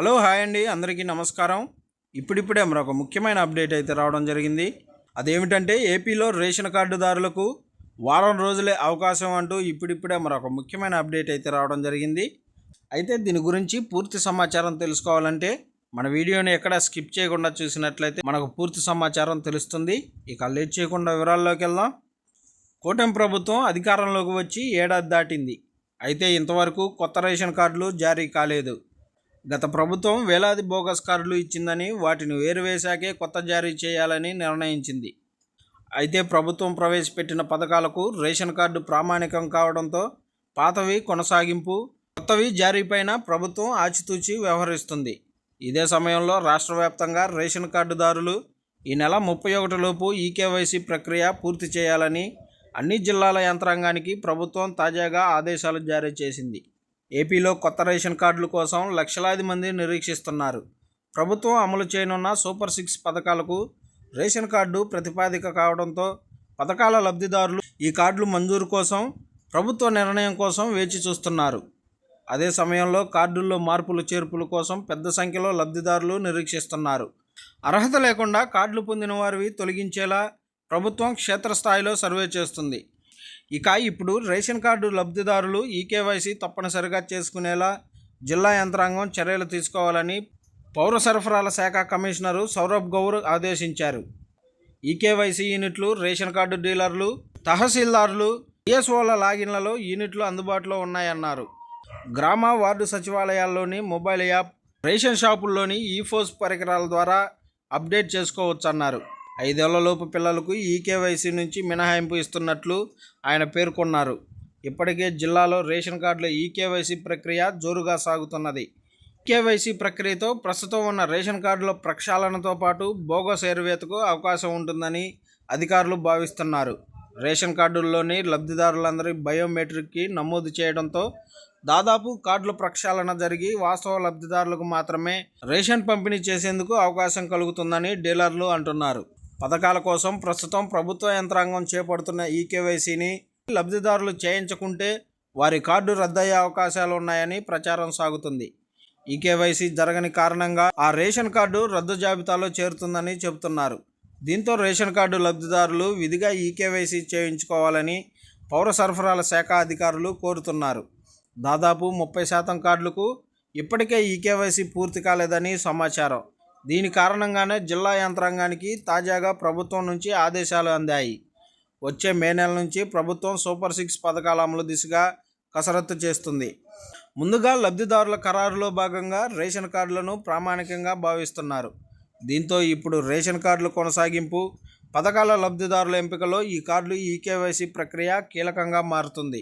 Hello hi అండి. అందరికీ నమస్కారం. ఇప్పుడిప్పుడే మరొక ముఖ్యమైన అప్డేట్ అయితే రావడం జరిగింది. అదేమిటంటే ఏపీలో రేషన్ కార్డుదారులకు వారం రోజులే అవకాశం అంటూ ఇప్పుడిప్పుడే మరొక ముఖ్యమైన అప్డేట్ అయితే రావడం జరిగింది. అయితే దీని గురించి పూర్తి సమాచారం తెలుసుకోవాలంటే మన వీడియోని ఎక్కడ స్కిప్ చేయకుండా చూసినట్లయితే మనకు పూర్తి సమాచారం తెలుస్తుంది. ఇక లేట్ చేయకుండా వివరాల్లోకి వెళ్దాం. కూటమి ప్రభుత్వం అధికారంలోకి వచ్చి ఏడాది దాటింది. అయితే ఇంతవరకు కొత్త రేషన్ కార్డులు జారీ కాలేదు. గత ప్రభుత్వం వేలాది బోగస్ కార్డులు ఇచ్చిందని వాటిని వేరువేశాకే కొత్త జారీ చేయాలని నిర్ణయించింది. అయితే ప్రభుత్వం ప్రవేశపెట్టిన పథకాలకు రేషన్ కార్డు ప్రామాణికం కావడంతో పాతవి కొనసాగింపు కొత్తవి జారీపైన ప్రభుత్వం ఆచితూచి వ్యవహరిస్తుంది. ఇదే సమయంలో రాష్ట్ర వ్యాప్తంగా రేషన్ కార్డుదారులు ఈ నెల ముప్పై ఒకటిలోపు ఈకేవైసీ ప్రక్రియ పూర్తి చేయాలని అన్ని జిల్లాల యంత్రాంగానికి ప్రభుత్వం తాజాగా ఆదేశాలు జారీ చేసింది. ఏపీలో కొత్త రేషన్ కార్డుల కోసం లక్షలాది మంది నిరీక్షిస్తున్నారు. ప్రభుత్వం అమలు చేయనున్న సూపర్ సిక్స్ పథకాలకు రేషన్ కార్డు ప్రతిపాదిక కావడంతో పథకాల లబ్ధిదారులు ఈ కార్డులు మంజూరు కోసం ప్రభుత్వ నిర్ణయం కోసం వేచి చూస్తున్నారు. అదే సమయంలో కార్డుల్లో మార్పులు చేర్పుల కోసం పెద్ద సంఖ్యలో లబ్ధిదారులు నిరీక్షిస్తున్నారు. అర్హత లేకుండా కార్డులు పొందిన వారివి తొలగించేలా ప్రభుత్వం క్షేత్రస్థాయిలో సర్వే చేస్తుంది. ఇక ఇప్పుడు రేషన్ కార్డు లబ్ధిదారులు ఈకేవైసీ తప్పనిసరిగా చేసుకునేలా జిల్లా యంత్రాంగం చర్యలు తీసుకోవాలని పౌర సరఫరాల శాఖ కమిషనరు సౌరభ్ గౌర్ ఆదేశించారు. ఈకేవైసీ యూనిట్లు రేషన్ కార్డు డీలర్లు తహసీల్దార్లు డిఎస్ఓల లాగిన్లలో యూనిట్లు అందుబాటులో ఉన్నాయన్నారు. గ్రామ వార్డు సచివాలయాల్లోని మొబైల్ యాప్ రేషన్ షాపుల్లోని ఈఫోస్ పరికరాల ద్వారా అప్డేట్ చేసుకోవచ్చన్నారు. ఐదేళ్ళలోపు పిల్లలకు ఈకేవైసీ నుంచి మినహాయింపు ఇస్తున్నట్లు ఆయన పేర్కొన్నారు. ఇప్పటికే జిల్లాలో రేషన్ కార్డుల ఈకేవైసీ ప్రక్రియ జోరుగా సాగుతున్నది. కేవైసీ ప్రక్రియతో ప్రస్తుతం ఉన్న రేషన్ కార్డుల ప్రక్షాళనతో పాటు బోగస్ ఎరువేతకు అవకాశం ఉంటుందని అధికారులు భావిస్తున్నారు. రేషన్ కార్డుల్లోని లబ్ధిదారులందరి బయోమెట్రిక్కి నమోదు చేయడంతో దాదాపు కార్డుల ప్రక్షాళన జరిగి వాస్తవ లబ్ధిదారులకు మాత్రమే రేషన్ పంపిణీ చేసేందుకు అవకాశం కలుగుతుందని డీలర్లు అంటున్నారు. పథకాల కోసం ప్రస్తుతం ప్రభుత్వ యంత్రాంగం చేపడుతున్న ఈ కేవైసీని లబ్ధిదారులు చేయించకుంటే వారి కార్డు రద్దయ్యే అవకాశాలు ఉన్నాయని ప్రచారం సాగుతుంది. ఈ కేవైసీ జరగని కారణంగా ఆ రేషన్ కార్డు రద్దు జాబితాలో చేరుతుందని చెబుతున్నారు. దీంతో రేషన్ కార్డు లబ్ధిదారులు విధిగా ఈ కేవైసీ చేయించుకోవాలని పౌర సరఫరాల శాఖ అధికారులు కోరుతున్నారు. దాదాపు ముప్పై శాతం కార్డులకు ఇప్పటికే ఈ కేవైసీ పూర్తి కాలేదని సమాచారం. దీని కారణంగానే జిల్లా యంత్రాంగానికి తాజాగా ప్రభుత్వం నుంచి ఆదేశాలు అందాయి. వచ్చే మే నెల నుంచి ప్రభుత్వం సూపర్ సిక్స్ పథకాల అమలు దిశగా కసరత్తు చేస్తుంది. ముందుగా లబ్ధిదారుల ఖరారులో భాగంగా రేషన్ కార్డులను ప్రామాణికంగా భావిస్తున్నారు. దీంతో ఇప్పుడు రేషన్ కార్డుల కొనసాగింపు పథకాల లబ్ధిదారుల ఎంపికలో ఈ కార్డులు ఈకేవైసీ ప్రక్రియ కీలకంగా మారుతుంది.